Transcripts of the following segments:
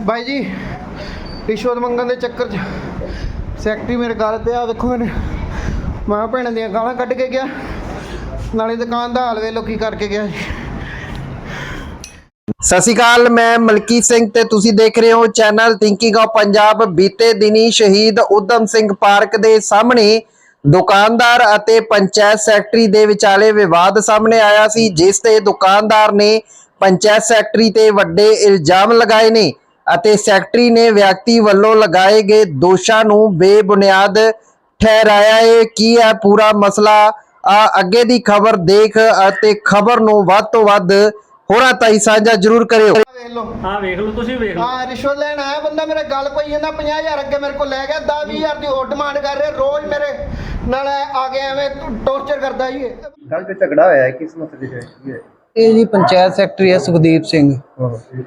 ਬਾਈ ਜੀ, ਰਿਸ਼ਵਤ ਮੰਗਣ ਦੇ ਚੱਕਰ 'ਚ ਸੈਕਟਰੀ ਮੇਰੇ ਗੱਲ ਤੇ ਆ ਵੇਖੋ ਇਹਨੇ। ਮਾਂ ਭੈਣ ਦੀਆਂ ਗਾਲਾਂ ਕੱਢ ਕੇ ਗਿਆ। ਨਾਲੇ ਦੁਕਾਨ ਦਾ ਹਾਲ ਵੇਲੋ ਕੀ ਕਰਕੇ ਗਿਆ ਸਤਿ ਸ਼੍ਰੀ ਅਕਾਲ, ਮੈਂ ਮਲਕੀਤ ਸਿੰਘ ਤੇ ਤੁਸੀਂ ਦੇਖ ਰਹੇ ਹੋ ਚੈਨਲ ਥਿੰਕਿੰਗ ਆਫ ਪੰਜਾਬ ਬੀਤੇ ਦਿਨੀ ਸ਼ਹੀਦ ਉਦਮ ਸਿੰਘ ਪਾਰਕ ਦੇ ਸਾਹਮਣੇ ਦੁਕਾਨਦਾਰ ਅਤੇ ਪੰਚਾਇਤ ਸੈਕਟਰੀ ਦੇ ਵਿਚਾਲੇ ਵਿਵਾਦ ਸਾਹਮਣੇ ਆਇਆ ਸੀ, ਜਿਸ ਤੇ ਦੁਕਾਨਦਾਰ ਨੇ ਪੰਚਾਇਤ ਸੈਕਟਰੀ ਤੇ ਵੱਡੇ ਇਲਜ਼ਾਮ ਲਗਾਏ ਨੇ। ਅਤੇ ਸੈਕਟਰੀ ਨੇ ਵਿਅਕਤੀ ਵੱਲੋਂ ਲਗਾਏ ਗਏ ਦੋਸ਼ਾਂ ਨੂੰ ਬੇਬੁਨਿਆਦ ਠਹਿਰਾਇਆ ਹੈ। ਕੀ ਹੈ ਪੂਰਾ ਮਸਲਾ ਆ? ਅੱਗੇ ਦੀ ਖਬਰ ਦੇਖ ਅਤੇ ਖਬਰ ਨੂੰ ਵੱਧ ਤੋਂ ਵੱਧ ਹੋਰਾਂ ਤਾਈ ਸਾਂਝਾ ਜ਼ਰੂਰ ਕਰਿਓ। ਵੇਖ ਲਓ। ਹਾਂ ਵੇਖ ਲਓ ਤੁਸੀਂ ਵੇਖ ਲਓ। ਆ ਰਿਸ਼ਵਤ ਲੈਣ ਆਇਆ ਬੰਦਾ ਮੇਰੇ ਗੱਲ ਪਈ ਜਾਂਦਾ 50000 ਅੱਗੇ ਮੇਰੇ ਕੋਲ ਲੈ ਗਿਆ 10 20000 ਦੀ ਹੋਰ ਡਿਮਾਂਡ ਕਰ ਰਿਹਾ ਰੋਜ਼ ਮੇਰੇ ਨਾਲ ਆ ਕੇ ਐਵੇਂ ਟੌਰਚਰ ਕਰਦਾ ਜੀ। ਇਹ। ਕੱਲ ਤੇ ਝਗੜਾ ਹੋਇਆ ਹੈ ਕਿਸ ਮਸਲੇ 'ਚ ਕੀ ਹੈ? ਇਹ ਜੀ ਪੰਚਾਇਤ ਸੈਕਟਰੀ ਹੈ ਸੁਖਦੀਪ ਸਿੰਘ।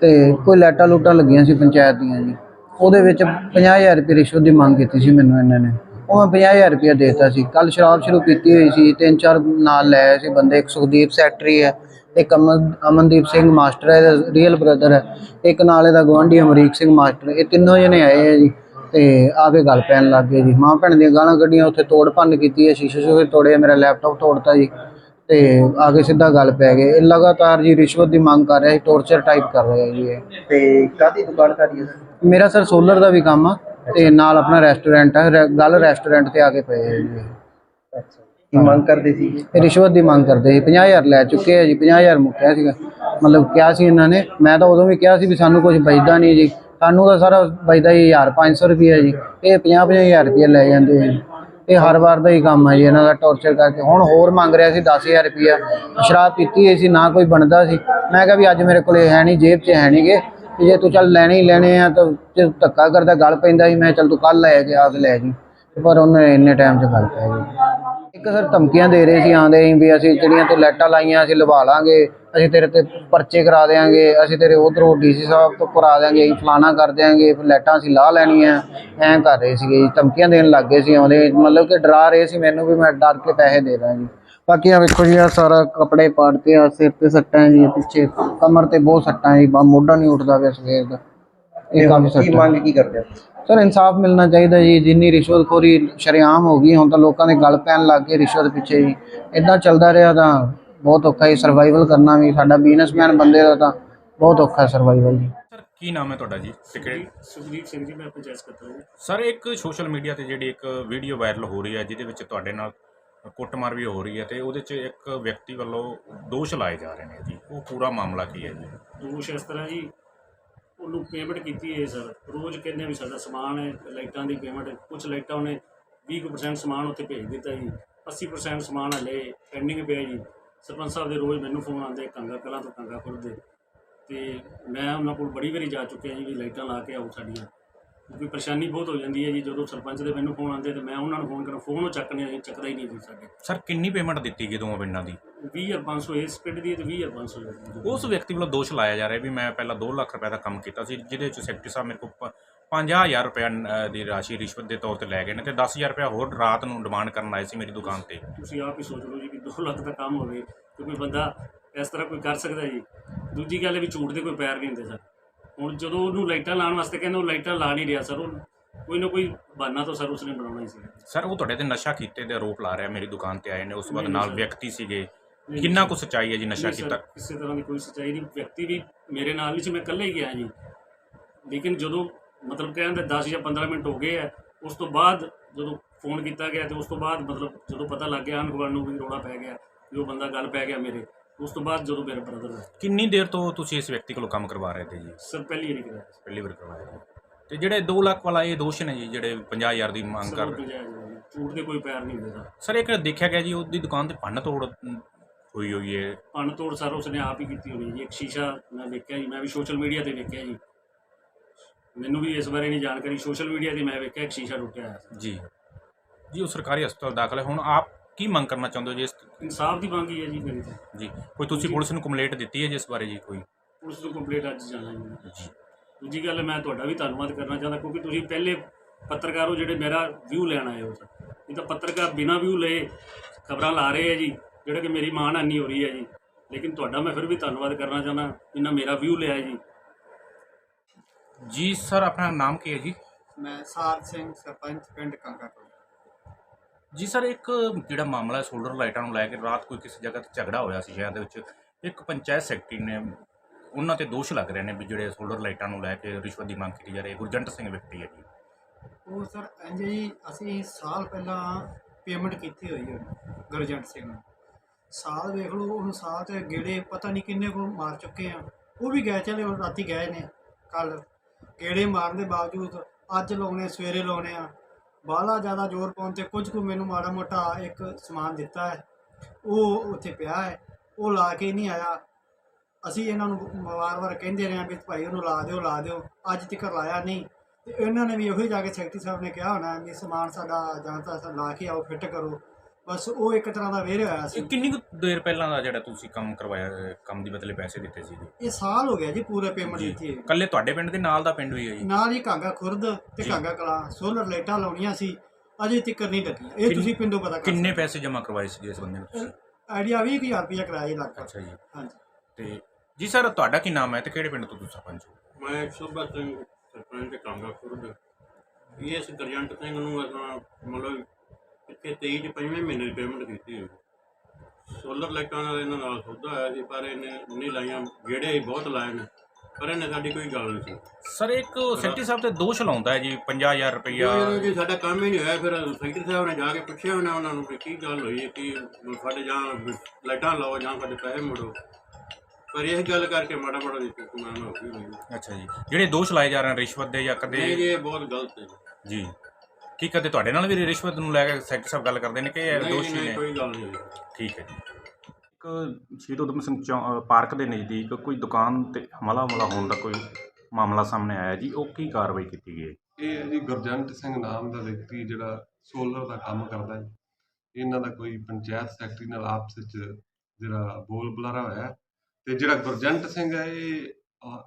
ਤੇ ਕੋਈ ਲੈਟਾਂ ਲੂਟਾਂ ਲੱਗੀਆਂ ਸੀ ਪੰਚਾਇਤ ਦੀਆਂ ਜੀ। ਉਹਦੇ ਵਿੱਚ 50000 ਰੁਪਏ ਰਿਸ਼ਵਤ ਦੀ ਮੰਗ ਕੀਤੀ ਸੀ ਮੈਨੂੰ ਇਹਨਾਂ ਨੇ। ਉਹ ਮੈਂ 50000 ਰੁਪਏ ਦੇਤਾ ਸੀ। ਕੱਲ ਸ਼ਰਾਬ ਸ਼ੁਰੂ ਕੀਤੀ ਹੋਈ ਸੀ। ਤਿੰਨ ਚਾਰ ਨਾਲ ਲੈ ਆਏ ਸੀ ਬੰਦੇ। ਇੱਕ ਸੁਖਦੀਪ ਸੈਕਟਰੀ ਹੈ, ਇੱਕ ਅਮਨ, ਅਮਨਦੀਪ ਸਿੰਘ ਮਾਸਟਰ ਹੈ ਰੀਅਲ ਬ੍ਰਦਰ ਹੈ। ਇੱਕ ਨਾਲ ਇਹਦਾ ਗਵਾਂਢੀ ਅਮਰੀਕ ਸਿੰਘ ਮਾਸਟਰ ਇਹ ਤਿੰਨੋਂ ਜਣੇ ਆਏ ਹੈ ਜੀ। ਤੇ ਆ ਕੇ ਗੱਲ ਪੈਣ ਲੱਗ ਗਏ ਜੀ। ਮਾਂ ਭੈਣ ਦੀਆਂ ਗਾਲਾਂ ਕੱਢੀਆਂ, ਉੱਥੇ ਤੋੜ ਭੰਨ ਕੀਤੀ ਹੈ ਸ਼ੀਸ਼ੇ ਸ਼ੂਸ਼ੇ ਤੋੜੇ, ਮੇਰਾ ਲੈਪਟਾਪ ਤੋੜਤਾ ਜੀ। ਤੇ ਆ ਕੇ ਸਿੱਧਾ ਗੱਲ ਪੈ ਗਏ ਇਹ ਲਗਾਤਾਰ ਜੀ ਰਿਸ਼ਵਤ ਦੀ ਮੰਗ ਕਰ ਰਿਹਾ ਹੈ ਟੌਰਚਰ ਟਾਈਪ ਕਰ ਰਿਹਾ ਹੈ ਜੀ ਇਹ। ਤੇ ਕਾਦੀ ਦੁਕਾਨ ਕਰੀ ਹੈ? ਮੇਰਾ ਸਰ ਸੋਲਰ ਦਾ ਵੀ ਕੰਮ ਆ ਤੇ ਨਾਲ ਆਪਣਾ ਰੈਸਟੋਰੈਂਟ ਰੈ- ਗੱਲ ਰੈਸਟੋਰੈਂਟ ਤੇ ਆ ਕੇ ਪਏ ਹੈ ਜੀ। ਅੱਛਾ। ਕੀ ਮੰਗ ਕਰਦੇ ਸੀ? ਇਹ ਰਿਸ਼ਵਤ ਦੀ ਮੰਗ ਕਰਦੇ ਸੀ। 50000 ਲੈ ਚੁੱਕੇ ਆ ਜੀ 50000 ਮੁੱਕਿਆ ਸੀਗਾ। ਮਤਲਬ ਕਿਹਾ ਸੀ ਇਹਨਾਂ ਨੇ ਮੈਂ ਤਾਂ ਉਦੋਂ ਵੀ ਕਿਹਾ ਸੀ ਵੀ ਸਾਨੂੰ ਕੁਝ ਬਚਦਾ ਨਹੀਂ ਜੀ। ਸਾਨੂੰ ਤਾਂ ਸਾਰਾ ਬਚਦਾ ਹੀ 1500 ਰੁਪਏ ਜੀ। ਇਹ 50 50000 ਰੁਪਏ ਲੈ ਜਾਂਦੇ ਆ ਜੀ। ਇਹ ਹਰ ਵਾਰ ਦਾ ਹੀ ਕੰਮ ਹੈ ਜੀ, ਇਹਨਾਂ ਦਾ ਟੌਰਚਰ ਕਰਕੇ। ਹੁਣ ਹੋਰ ਮੰਗ ਰਿਹਾ ਸੀ 10000 ਰੁਪਇਆ ਸ਼ਰਾਬ ਪੀਤੀ ਹੋਈ ਸੀ, ਨਾ ਕੋਈ ਬਣਦਾ ਸੀ। ਮੈਂ ਕਿਹਾ ਵੀ ਅੱਜ ਮੇਰੇ ਕੋਲੇ ਹੈ ਨਹੀਂ, ਜੇਬ 'ਚ ਹੈ ਨਹੀਂਗੇ ਤੇ ਜੇ ਤੂੰ ਚੱਲ ਲੈਣੇ ਹੀ ਲੈਣੇ ਆ, ਤਾਂ ਜੇ ਧੱਕਾ ਕਰਦਾ, ਗੱਲ ਪੈਂਦਾ ਸੀ, ਮੈਂ ਚੱਲ ਤੂੰ ਕੱਲ ਲੈ ਕੇ ਆ ਕੇ ਲੈ ਜੀ। ਪਰ ਉਹਨੇ ਇੰਨੇ ਟਾਈਮ 'ਚ ਗੱਲ ਪੈ ਗਈ। ਇੱਕ ਸਰ ਧਮਕੀਆਂ ਦੇ ਰਹੇ ਸੀ ਆਂਦੇ ਸੀ ਵੀ ਅਸੀਂ ਜਿਹੜੀਆਂ ਤੂੰ ਲਾਈਟਾਂ ਲਾਈਆਂ, ਅਸੀਂ ਲਵਾ ਲਾਂਗੇ। ਅਸੀਂ ਤੇਰੇ ਤੇ ਪਰਚੇ ਕਰਾ ਦੇਾਂਗੇ ਅਸੀਂ ਤੇਰੇ ਉਧਰੋਂ ਡੀਸੀ ਸਾਹਿਬ ਤੋਂ ਕਰਾ ਦੇਾਂਗੇ ਅਸੀਂ ਫਲਾਣਾ ਕਰ ਦੇਾਂਗੇ ਫਿਰ ਲਾਈਟਾਂ ਅਸੀਂ ਲਾ ਲੈਣੀਆਂ ਐਂ ਕਰ ਰਹੇ ਸੀਗੇ ਜੀ ਧਮਕੀਆਂ ਦੇਣ ਲੱਗ ਗਏ ਸੀ ਆਉਂਦੇ ਮਤਲਬ ਕਿ ਡਰਾ ਰਹੇ ਸੀ ਮੈਨੂੰ ਵੀ ਮੈਂ ਡਰ ਕੇ ਪੈਸੇ ਦੇ ਦਾਂ ਜੀ ਬਾਕੀ ਆ ਵੇਖੋ ਜੀ ਆ ਸਾਰਾ ਕੱਪੜੇ ਪਾੜਤੇ ਆ ਸਿਰ ਤੇ ਸੱਟਾਂ ਜੀ ਪਿੱਛੇ ਕਮਰ ਤੇ ਬਹੁਤ ਸੱਟਾਂ ਜੀ ਬਾ ਮੋਢਾ ਨਹੀਂ ਉੱਠਦਾ ਪਿਆ ਸਵੇਰ ਦਾ। ਇਹ ਕਾਫੀ ਕੀ ਮੰਗ ਕੀ ਕਰਦੇ ਹੋ? ਸਰ ਇਨਸਾਫ ਮਿਲਣਾ ਚਾਹੀਦਾ ਜੀ ਜਿੰਨੀ ਰਿਸ਼ਵਤਖੋਰੀ ਸ਼ਰੇਆਮ ਹੋ ਗਈ ਹੁਣ ਤਾਂ ਲੋਕਾਂ ਦੇ ਗਲ ਪੈਣ ਲੱਗ ਗਏ ਰਿਸ਼ਵਤ ਪਿੱਛੇ ਜੀ। ਇਦਾਂ ਚੱਲਦਾ ਰਿਹਾ ਤਾਂ ਬਹੁਤ ਔਖਾ ਹੀ ਸਰਵਾਈਵਲ ਕਰਨਾ ਵੀ ਸਾਡਾ ਬਿਜ਼ਨਸਮੈਨ ਬੰਦੇ ਦਾ ਤਾਂ ਬਹੁਤ ਔਖਾ ਸਰਵਾਈਵਲ ਜੀ। ਸਰ ਕੀ ਨਾਮ ਹੈ ਤੁਹਾਡਾ ਜੀ? ਕਿਹੜੇ ਸੁਖਦੀਪ ਸਿੰਘ ਜੀ ਮੈਂ ਪੰਚਾਇਤ ਸਕੱਤਰ ਹਾਂ ਸਰ ਇੱਕ ਸੋਸ਼ਲ ਮੀਡੀਆ ਤੇ ਜਿਹੜੀ ਇੱਕ ਵੀਡੀਓ ਵਾਇਰਲ ਹੋ ਰਹੀ ਹੈ ਜਿਹਦੇ ਵਿੱਚ ਤੁਹਾਡੇ ਨਾਲ ਕੁੱਟਮਾਰ ਵੀ ਹੋ ਰਹੀ ਹੈ ਤੇ ਉਹਦੇ 'ਚ ਇੱਕ ਵਿਅਕਤੀ ਵੱਲੋਂ ਦੋਸ਼ ਲਾਏ ਜਾ ਰਹੇ ਨੇ ਜੀ। ਉਹ ਪੂਰਾ ਮਾਮਲਾ ਕੀ ਹੈ ਜੀ? ਦੋਸ਼ ਇਸ ਤਰ੍ਹਾਂ ਜੀ ਉਹਨੂੰ ਪੇਮੈਂਟ ਕੀਤੀ ਹੈ ਸਰ ਰੋਜ਼ ਕਹਿੰਦੇ ਵੀ ਸਾਡਾ ਸਮਾਨ ਹੈ ਲਾਈਟਾਂ ਦੀ ਪੇਮੈਂਟ ਕੁਝ ਲਾਈਟਾਂ ਉਹਨੇ 20% ਸਮਾਨ ਉੱਥੇ ਭੇਜ ਦਿੱਤਾ ਜੀ। 80% ਸਮਾਨ ਹਲੇ ਪੈਂਡਿੰਗ ਪਿਆ ਜੀ। ਸਰਪੰਚ ਸਾਹਿਬ ਦੇ ਰੋਜ਼ ਮੈਨੂੰ ਫੋਨ ਆਉਂਦੇ ਕੰਗਾ ਕਲਾਂ ਤੋਂ ਕੰਗਾ ਖੁਰਦ ਦੇ। ਤੇ ਮੈਂ ਉਹਨਾਂ ਕੋਲ ਬੜੀ ਵਾਰੀ ਜਾ ਚੁੱਕਿਆ ਜੀ ਵੀ ਲਾਈਟਾਂ ਲਾ ਕੇ ਆਓ ਸਾਡੀਆਂ। ਕਿਉਂਕਿ ਪਰੇਸ਼ਾਨੀ ਬਹੁਤ ਹੋ ਜਾਂਦੀ ਹੈ ਜੀ ਜਦੋਂ ਸਰਪੰਚ ਦੇ ਮੈਨੂੰ ਫੋਨ ਆਉਂਦੇ ਤੇ ਮੈਂ ਉਹਨਾਂ ਨੂੰ ਫੋਨ ਕਰਾਂ ਫੋਨ ਉਹ ਚੱਕਣੇ ਆ ਚੱਕਦਾ ਹੀ ਨਹੀਂ ਜੀ ਸਾਡੇ। ਸਰ ਕਿੰਨੀ ਪੇਮੈਂਟ ਦਿੱਤੀ ਗਈ ਦੋਵਾਂ ਪਿੰਡਾਂ ਦੀ? 20500 ਇਸ ਪਿੰਡ ਦੀ ਤੇ 20500 ਹੈ। ਉਸ ਵਿਅਕਤੀ ਵੱਲੋਂ ਦੋਸ਼ ਲਾਇਆ ਜਾ ਰਿਹਾ ਵੀ ਮੈਂ ਪਹਿਲਾਂ 2 ਲੱਖ ਰੁਪਏ ਦਾ ਕੰਮ ਕੀਤਾ ਸੀ ਜਿਹਦੇ 'ਚ ਸੈਕਟਰੀ ਸਾਹਿਬ ਮੇਰੇ ਕੋਲ 5000 ਰੁਪਏ ਦੀ ਰਾਸ਼ੀ ਰਿਸ਼ਵਤ ਦੇ ਤੌਰ ਤੇ ਲੈ ਗਏ ਨੇ ਤੇ 10000 ਰੁਪਏ ਹੋਰ ਰਾਤ ਨੂੰ ਡਿਮਾਂਡ ਕਰਨ ਆਏ ਸੀ ਮੇਰੀ ਦੁਕਾਨ ਤੇ। ਤੁਸੀਂ ਆਪ ਹੀ ਸੋਚ ਲਓ ਜੀ ਕਿ 2 ਲੱਖ ਦਾ ਕੰਮ ਹੋਵੇ ਤੇ ਕੋਈ ਬੰਦਾ ਇਸ ਤਰ੍ਹਾਂ ਕੋਈ ਕਰ ਸਕਦਾ ਜੀ। ਦੂਜੀ ਗੱਲ ਇਹ ਵੀ ਝੂਠ ਦੇ ਕੋਈ ਪੈਰ ਨਹੀਂ ਹੁੰਦੇ ਸਰ। ਹੁਣ ਜਦੋਂ ਉਹਨੂੰ ਲਾਈਟਾਂ ਲਾਉਣ ਵਾਸਤੇ ਕਹਿੰਦੇ ਉਹ ਲਾਈਟਾਂ ਲਾ ਨਹੀਂ ਰਿਹਾ ਸਰ ਉਹ ਕੋਈ ਨਾ ਕੋਈ ਬਹਾਨਾ ਤਾਂ ਸਰ ਉਸਨੇ ਬਣਾਉਣਾ ਹੀ ਸੀ। ਸਰ ਉਹ ਤੁਹਾਡੇ ਤੇ ਨਸ਼ਾ ਕੀਤੇ ਦੇ ਆਰੋਪ ਲਾ ਰਿਹਾ ਮੇਰੀ ਦੁਕਾਨ ਤੇ ਆਏ ਨੇ ਉਸ ਤੋਂ ਬਾਅਦ ਨਾਲ। ਵਿਅਕਤੀ ਸੀਗੇ। ਕਿੰਨਾ। ਕੁ ਸੱਚਾਈ ਹੈ ਜੀ ਨਸ਼ਾ ਕੀਤਾ? ਕਿਸੇ ਤਰ੍ਹਾਂ ਦੀ ਕੋਈ ਸੱਚਾਈ ਨਹੀਂ। ਵਿਅਕਤੀ ਵੀ ਮੇਰੇ ਨਾਲ ਨਹੀਂ ਸੀ ਮੈਂ ਇਕੱਲੇ ਹੀ ਗਿਆ ਜੀ। ਲੇਕਿਨ ਜਦੋਂ ਮਤਲਬ ਕਹਿੰਦੇ 10 ਜਾਂ 15 ਮਿੰਟ ਹੋ ਗਏ ਆ ਉਸ ਤੋਂ ਬਾਅਦ ਜਦੋਂ ਫੋਨ ਕੀਤਾ ਗਿਆ ਤੇ ਉਸ ਤੋਂ ਬਾਅਦ ਮਤਲਬ ਜਦੋਂ ਪਤਾ ਲੱਗ ਗਿਆ ਅਨਗਵਾਨ ਨੂੰ ਵੀ ਰੋਲਾ ਪੈ ਗਿਆ ਵੀ ਉਹ ਬੰਦਾ ਗੱਲ ਪੈ ਗਿਆ ਮੇਰੇ ਉਸ ਤੋਂ ਬਾਅਦ ਜਦੋਂ ਮੇਰਾ ਬ੍ਰਦਰ ਕਿੰਨੀ ਦੇਰ ਤੋਂ ਤੁਸੀਂ ਇਸ ਵਿਅਕਤੀ ਕੋਲੋਂ ਕੰਮ ਕਰਵਾ ਰਹੇ ਤੇ ਜੀ? ਸਰ ਪਹਿਲੀ ਵਾਰੀ ਕਰਾਇਆ। ਪਹਿਲੀ ਵਾਰ ਕਰਵਾਇਆ ਜੀ। ਤੇ ਜਿਹੜੇ 2 ਲੱਖ ਵਾਲਾ ਇਹ ਦੋਸ਼ ਨੇ ਜੀ ਜਿਹੜੇ 50000 ਦੀ ਮੰਗ ਕਰ। ਝੂਠ ਦੇ ਕੋਈ ਪੈਰ ਨਹੀਂ ਹੁੰਦੇ ਸਰ ਸਰ ਇੱਕ ਦੇਖਿਆ ਗਿਆ ਜੀ ਉਹਦੀ ਦੁਕਾਨ ਤੇ ਭੰਨ ਤੋੜ ਅਮ, ਹੋਈ ਹੋਈ ਹੈ। ਭੰਨ ਤੋੜ ਸਰ ਉਸਨੇ ਆਪ ਹੀ ਕੀਤੀ ਹੋਣੀ ਜੀ। ਇੱਕ ਸ਼ੀਸ਼ਾ ਮੈਂ ਵੇਖਿਆ ਜੀ ਮੈਂ ਵੀ ਸੋਸ਼ਲ ਮੀਡੀਆ ਤੇ ਵੇਖਿਆ ਜੀ। ਮੈਨੂੰ ਵੀ ਇਸ ਬਾਰੇ ਨਹੀਂ ਜਾਣਕਾਰੀ। ਸੋਸ਼ਲ ਮੀਡੀਆ ਤੇ ਮੈਂ ਵੇਖਿਆ ਇੱਕ ਸ਼ੀਸ਼ਾ ਟੁੱਟਿਆ ਹੋਇਆ ਸੀ। ਜੀ। ਜੀ ਉਹ ਸਰਕਾਰੀ ਹਸਪਤਾਲ ਦਾਖਲ ਹੈ। ਹੁਣ ਆਪ ਕੀ ਮੰਗ ਕਰਨਾ ਚਾਹੁੰਦੇ ਹੋ ਜੀ ਇਸ ਇਨਸਾਫ ਦੀ ਮੰਗ ਹੀ ਹੈ ਜੀ ਮੇਰੀ ਤੇ। ਜੀ। ਕੋਈ ਤੁਸੀਂ ਪੁਲਿਸ ਨੂੰ ਕੰਪਲੇਂਟ ਦਿੱਤੀ ਹੈ ਜੀ ਇਸ ਬਾਰੇ ਜੀ ਕੋਈ? ਪੁਲਿਸ ਤੋਂ ਕੰਪਲੀਟ ਅੱਜ ਜਾਣਾ ਜੀ ਜੀ। ਦੂਜੀ ਗੱਲ ਮੈਂ ਤੁਹਾਡਾ ਵੀ ਧੰਨਵਾਦ ਕਰਨਾ ਚਾਹੁੰਦਾ ਕਿਉਂਕਿ ਤੁਸੀਂ ਪਹਿਲੇ ਪੱਤਰਕਾਰ ਹੋ ਜਿਹੜੇ ਮੇਰਾ ਵਿਊ ਲੈਣ ਆਏ ਹੋ। ਸਰ ਇਹ ਤਾਂ ਪੱਤਰਕਾਰ ਬਿਨਾਂ ਵਿਊ ਲਏ ਖਬਰਾਂ ਲਾ ਰਹੇ ਆ ਜੀ ਜਿਹੜਾ ਕਿ ਮੇਰੀ ਮਾਣਹਾਨੀ ਹੋ ਰਹੀ ਹੈ ਜੀ। ਲੇਕਿਨ ਤੁਹਾਡਾ ਮੈਂ ਫਿਰ ਵੀ ਧੰਨਵਾਦ ਕਰਨਾ ਚਾਹੁੰਦਾ ਜਿੰਨਾ ਮੇਰਾ ਵਿਊ ਲਿਆ ਜੀ। ਜੀ ਸਰ ਆਪਣਾ ਨਾਮ ਕੀ ਹੈ ਜੀ? ਮੈਂ ਸਾਰ ਸਿੰਘ ਸਰਪੰਚ ਪਿੰਡ ਕੰਗਾ ਤੋਂ ਜੀ ਸਰ ਇੱਕ ਜਿਹੜਾ ਮਾਮਲਾ ਹੈ ਸੋਲਰ ਲਾਈਟਾਂ ਨੂੰ ਲੈ ਕੇ ਰਾਤ ਕੋਈ ਕਿਸੇ ਜਗ੍ਹਾ ਤੇ ਝਗੜਾ ਹੋਇਆ ਸੀ ਸ਼ਹਿਰ ਦੇ ਵਿੱਚ ਇੱਕ ਪੰਚਾਇਤ ਸੈਕਟਰੀ ਨੇ ਉਹਨਾਂ ਤੇ ਦੋਸ਼ ਲੱਗ ਰਹੇ ਨੇ ਵੀ ਜਿਹੜੇ ਸੋਲਰ ਲਾਈਟਾਂ ਨੂੰ ਲੈ ਕੇ ਰਿਸ਼ਵਤ ਦੀ ਮੰਗ ਕੀਤੀ ਜਾ ਰਹੀ ਹੈ। ਗੁਰਜੰਟ ਸਿੰਘ ਵਿਅਕਤੀ ਹੈ ਜੀ। ਉਹ ਸਰ ਇੰਝ ਜੀ ਅਸੀਂ ਸਾਲ ਪਹਿਲਾਂ ਪੇਮੈਂਟ ਕੀਤੀ ਹੋਈ ਹੈ ਗੁਰਜੰਟ ਸਿੰਘ ਨੂੰ। ਸਾਲ ਵੇਖ ਲਓ ਹੁਣ ਸਾਲ ਤੇ ਗੇੜੇ ਪਤਾ ਨਹੀਂ ਕਿੰਨੇ ਕੋ ਮਾਰ ਚੁੱਕੇ ਆ। ਉਹ ਵੀ ਗਏ ਚਲੇ ਰਾਤੀ ਗਏ ਨੇ ਕੱਲ ਗੇੜੇ ਮਾਰਨ ਦੇ ਬਾਵਜੂਦ ਅੱਜ ਲਾਉਣੇ, ਸਵੇਰੇ ਲਾਉਣੇ ਆ। ਬਾਹਲਾ ਜ਼ਿਆਦਾ ਜ਼ੋਰ ਪਾਉਣ ਤੇ ਕੁਝ ਕੁ ਮੈਨੂੰ ਮਾੜਾ ਮੋਟਾ ਇੱਕ ਸਮਾਨ ਦਿੱਤਾ ਹੈ। ਉਹ ਉੱਥੇ ਪਿਆ ਹੈ। ਉਹ ਲਾ ਕੇ ਨਹੀਂ ਆਇਆ। ਅਸੀਂ ਇਹਨਾਂ ਨੂੰ ਵਾਰ-ਵਾਰ ਕਹਿੰਦੇ ਰਹੇ ਹਾਂ ਵੀ ਭਾਈ ਉਹਨੂੰ ਲਾ ਦਿਓ ਲਾ ਦਿਓ। ਅੱਜ ਤੱਕ ਲਾਇਆ ਨਹੀਂ। ਤੇ ਇਹਨਾਂ ਨੇ ਵੀ ਉਹੀ ਜਾ ਕੇ ਸੈਕਟਰੀ ਸਾਹਿਬ ਨੇ ਕਿਹਾ ਹੋਣਾ ਵੀ ਸਮਾਨ ਸਾਡਾ ਜਾਂ ਤਾਂ ਲਾ ਕੇ ਆਓ, ਫਿੱਟ ਕਰੋ। ਬਸ ਉਹ ਇੱਕ ਤਰ੍ਹਾਂ ਦਾ ਵੇਰ ਹੋਇਆ ਸੀ। ਇਹ ਕਿੰਨੀ ਕੁ ਦੇਰ ਪਹਿਲਾਂ ਦਾ ਜਿਹੜਾ ਤੁਸੀਂ ਕੰਮ ਕਰਵਾਇਆ ਕੰਮ ਦੀ ਬਦਲੇ ਪੈਸੇ ਦਿੱਤੇ ਸੀ ਜੀ? ਇਹ ਸਾਲ ਹੋ ਗਿਆ ਜੀ ਪੂਰੇ ਪੇਮੈਂਟ ਦਿੱਤੀ ਹੈ ਕੱਲੇ ਤੁਹਾਡੇ ਪਿੰਡ ਦੇ ਨਾਲ ਦਾ ਪਿੰਡ ਵੀ ਹੈ ਜੀ? ਨਾਲ ਹੀ ਕਾਂਗਾ ਖੁਰਦ ਤੇ। ਕਾਂਗਾ ਕਲਾ। ਸੋਲਰ ਲਾਈਟਾਂ ਲਾਉਣੀਆਂ ਸੀ ਅਜੇ ਤੱਕ ਨਹੀਂ ਲੱਗੀਆਂ। ਇਹ ਤੁਸੀਂ ਪਿੰਡੋਂ ਪਤਾ ਕਰ ਕਿੰਨੇ ਪੈਸੇ ਜਮ੍ਹਾਂ ਕਰਵਾਏ ਸੀ ਇਸ ਬੰਦੇ ਨੂੰ ਤੁਸੀਂ? ਆਈਡੀਆ 20000 ਰੁਪਇਆ ਕਿਰਾਇਆ ਹੀ ਲੱਗਦਾ ਅੱਛਾ ਜੀ। ਹਾਂਜੀ। ਤੇ ਜੀ ਸਰ ਤੁਹਾਡਾ ਕੀ ਨਾਮ ਹੈ ਤੇ ਕਿਹੜੇ ਪਿੰਡ ਤੋਂ ਤੁਸੀਂ ਸਰਪੰਚ ਹੋ? ਮੈਂ ਸੁਭਾ ਸਿੰਘ ਸਰਪੰਚ ਕਾਂਗਾ ਖੁਰਦ। ਇਸ ਗਰਜੰਟ ਸਿੰਘ ਨੂੰ ਅਸਾਂ ਮਤਲਬ ਇੱਥੇ 23 ਚ ਪੰਜਵੇਂ ਮਹੀਨੇ ਦੀ ਪੇਮੈਂਟ ਕੀਤੀ ਹੋਈ। ਸੋਲਰ ਲਾਈਟਾਂ ਨਾਲ ਇਹਨਾਂ ਨਾਲ ਸੌਦਾ ਹੋਇਆ ਸੀ ਪਰ ਇਹਨੇ ਨਹੀਂ ਲਾਈਆਂ ਗੇੜੇ ਹੀ ਬਹੁਤ ਲਾਏ ਨੇ ਪਰ ਇਹਨੇ ਸਾਡੀ ਕੋਈ ਗੱਲ ਨਹੀਂ ਸੀ ਸਰ ਇੱਕ ਸੈਕਟਰੀ ਸਾਹਿਬ ਤੇ ਦੋਸ਼ ਲਾਉਂਦਾ ਹੈ ਜੀ 50000 ਰੁਪਇਆ ਜੀ ਸਾਡਾ ਕੰਮ ਹੀ ਨਹੀਂ ਹੋਇਆ ਫਿਰ ਸੈਕਟਰੀ ਸਾਹਿਬ ਨੇ ਜਾ ਕੇ ਪੁੱਛਿਆ ਉਹਨਾਂ ਉਹਨਾਂ ਨੂੰ ਵੀ ਕੀ ਗੱਲ ਹੋਈ ਹੈ ਕੀ ਸਾਡੇ ਜਾਂ ਲਾਈਟਾਂ ਲਾਓ ਜਾਂ ਸਾਡੇ ਪੈਸੇ ਮੋੜੋ। ਪਰ ਇਹ ਗੱਲ ਕਰਕੇ ਮਾੜਾ ਮਾੜਾ ਦਿੱਤਾ ਸਮਾਨ ਹੋ ਗਈ ਮੈਨੂੰ ਅੱਛਾ ਜੀ ਜਿਹੜੇ ਦੋਸ਼ ਲਾਏ ਜਾ ਰਹੇ ਨੇ ਰਿਸ਼ਵਤ ਦੇ ਜਾਂ ਨਹੀਂ ਜੀ ਕਦੇ ਇਹ ਬਹੁਤ ਗਲਤ ਹੈ। ਜੀ। ਕੀ ਕਦੇ ਤੁਹਾਡੇ ਨਾਲ ਵੀ ਰਿਸ਼ਵਤ ਨੂੰ ਲੈ ਕੇ ਸੈਕਟਰੀ ਸਾਹਿਬ ਗੱਲ ਕਰਦੇ ਨੇ ਕਿ ਇਹ ਦੋਸ਼ੀ ਨਹੀਂ ਨੇ ਕੋਈ ਗੱਲ ਨਹੀਂ ਹੋਈ ਠੀਕ ਹੈ ਜੀ ਇੱਕ ਸ਼ਹੀਦ ਊਧਮ ਸਿੰਘ ਚੌ- ਅ, ਪਾਰਕ ਦੇ ਨਜ਼ਦੀਕ ਕੋਈ ਦੁਕਾਨ ਤੇ ਹਮਲਾ ਹਮਲਾ ਹੋਣ ਦਾ ਕੋਈ ਮਾਮਲਾ ਸਾਹਮਣੇ ਆਇਆ ਜੀ ਉਹ ਕੀ ਕਾਰਵਾਈ ਕੀਤੀ ਗਈ ਹੈ? ਇਹ ਹੈ ਜੀ ਗੁਰਜੰਟ ਸਿੰਘ ਨਾਮ ਦਾ ਵਿਅਕਤੀ ਜਿਹੜਾ ਸੋਲਰ ਦਾ ਕੰਮ ਕਰਦਾ ਹੈ ਇਹਨਾਂ ਦਾ ਕੋਈ ਪੰਚਾਇਤ ਸੈਕਟਰੀ ਨਾਲ ਆਪਸ ਵਿੱਚ ਜਿਹੜਾ ਬੋਲ ਬੁਲਾਰਾ ਹੋਇਆ ਹੈ। ਤੇ ਜਿਹੜਾ ਗੁਰਜੰਟ ਸਿੰਘ ਹੈ ਇਹ ਅਹ,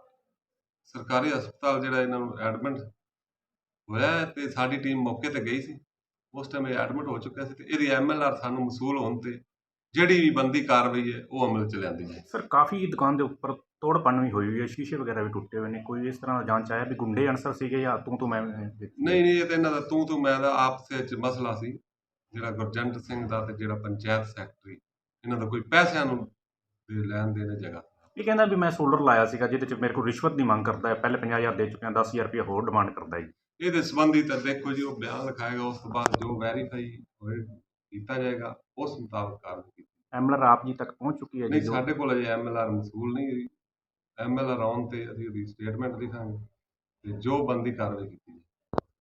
ਸਰਕਾਰੀ ਹਸਪਤਾਲ ਜਿਹੜਾ ਇਹਨਾਂ ਨੂੰ ਐਡਮਿਟ ਹੋਇਆ ਹੈ ਤੇ ਸਾਡੀ ਟੀਮ ਮੌਕੇ ਤੇ ਗਈ ਸੀ। ਉਸ ਟਾਈਮ ਇਹ ਐਡਮਿਟ ਹੋ ਚੁੱਕਿਆ ਸੀ ਤੇ ਇਹਦੀ ਐਮਐਲਆਰ ਸਾਨੂੰ ਮਸੂਲ ਹੋਣ ਤੇ ਜਿਹੜੀ ਵੀ ਬੰਦੀ ਕਾਰਵਾਈ ਹੈ ਉਹ ਅਮਲ ਚ ਲਿਆਂਦੀ ਜਾਏ। ਸਰ ਕਾਫੀ ਦੁਕਾਨ ਦੇ ਉੱਪਰ ਤੋੜ ਭੰਨ ਵੀ ਹੋਈ ਹੋਈ ਹੈ ਸ਼ੀਸ਼ੇ ਵਗੈਰਾ ਵੀ ਟੁੱਟੇ ਹੋਏ ਨੇ। ਕੋਈ ਇਸ ਤਰ੍ਹਾਂ ਦਾ ਜਾਂਚ ਆਇਆ ਵੀ ਗੁੰਡੇ ਅਨਸਰ ਸੀਗੇ ਜਾਂ ਤੂੰ ਤੂੰ ਮੈਂ ਨਹੀਂ ਨਹੀਂ ਇਹ ਤਾਂ ਇਹਨਾਂ ਦਾ ਤੂੰ ਤੂੰ ਮੈਂ ਦਾ ਆਪਸ ਵਿੱਚ ਮਸਲਾ ਸੀ। ਜਿਹੜਾ ਗੁਰਜੰਟ ਸਿੰਘ ਦਾ ਤੇ ਜਿਹੜਾ ਪੰਚਾਇਤ ਸੈਕਟਰੀ ਇਹਨਾਂ ਦਾ ਕੋਈ ਪੈਸਿਆਂ ਨੂੰ ਲੈਣ ਦੇਣ ਦੀ ਜਗ੍ਹਾ। ਇਹ ਕਹਿੰਦਾ ਵੀ ਮੈਂ ਸੋਲਰ ਲਾਇਆ ਸੀਗਾ ਜਿਹਦੇ ਚ ਮੇਰੇ ਕੋਲ ਰਿਸ਼ਵਤ ਦੀ ਮੰਗ ਕਰਦਾ ਹੈ। ਪਹਿਲੇ 50000 ਦੇ ਚੁੱਕਿਆ 10000 ਰੁਪਏ ਹੋਰ ਡਿਮਾਂਡ ਕਰਦਾ ਹੈ ਜੀ। ਇਹਦੇ ਸੰਬੰਧੀ ਤਾਂ ਦੇਖੋ ਜੀ ਉਹ ਬਿਆਨ ਲਿਖਾਏਗਾ ਉਸ ਤੋਂ ਬਾਅਦ ਜੋ ਵੈਰੀਫਾਈ ਹੋਏ ਕੀਤਾ ਜਾਏਗਾ ਉਸ ਮੁਤਾਬਕ ਕਾਰਵਾਈ ਕੀਤੀ ਐਮਐਲਆਰ ਆਪ ਜੀ ਤੱਕ ਪਹੁੰਚ ਚੁੱਕੀ ਹੈ ਜੀ ਨਹੀਂ ਜੋ- ਸਾਡੇ ਕੋਲ ਅਜੇ ਐਮਐਲਆਰ ਮਸੂਲ ਨਹੀਂ ਹੋਈ ਐਮਐਲਆਰ ਆਉਣ ਤੇ ਅਸੀਂ ਉਹਦੀ ਸਟੇਟਮੈਂਟ ਲਿਖਾਂਗੇ ਤੇ ਜੋ ਬੰਦੀ ਕਾਰਵਾਈ ਕੀਤੀ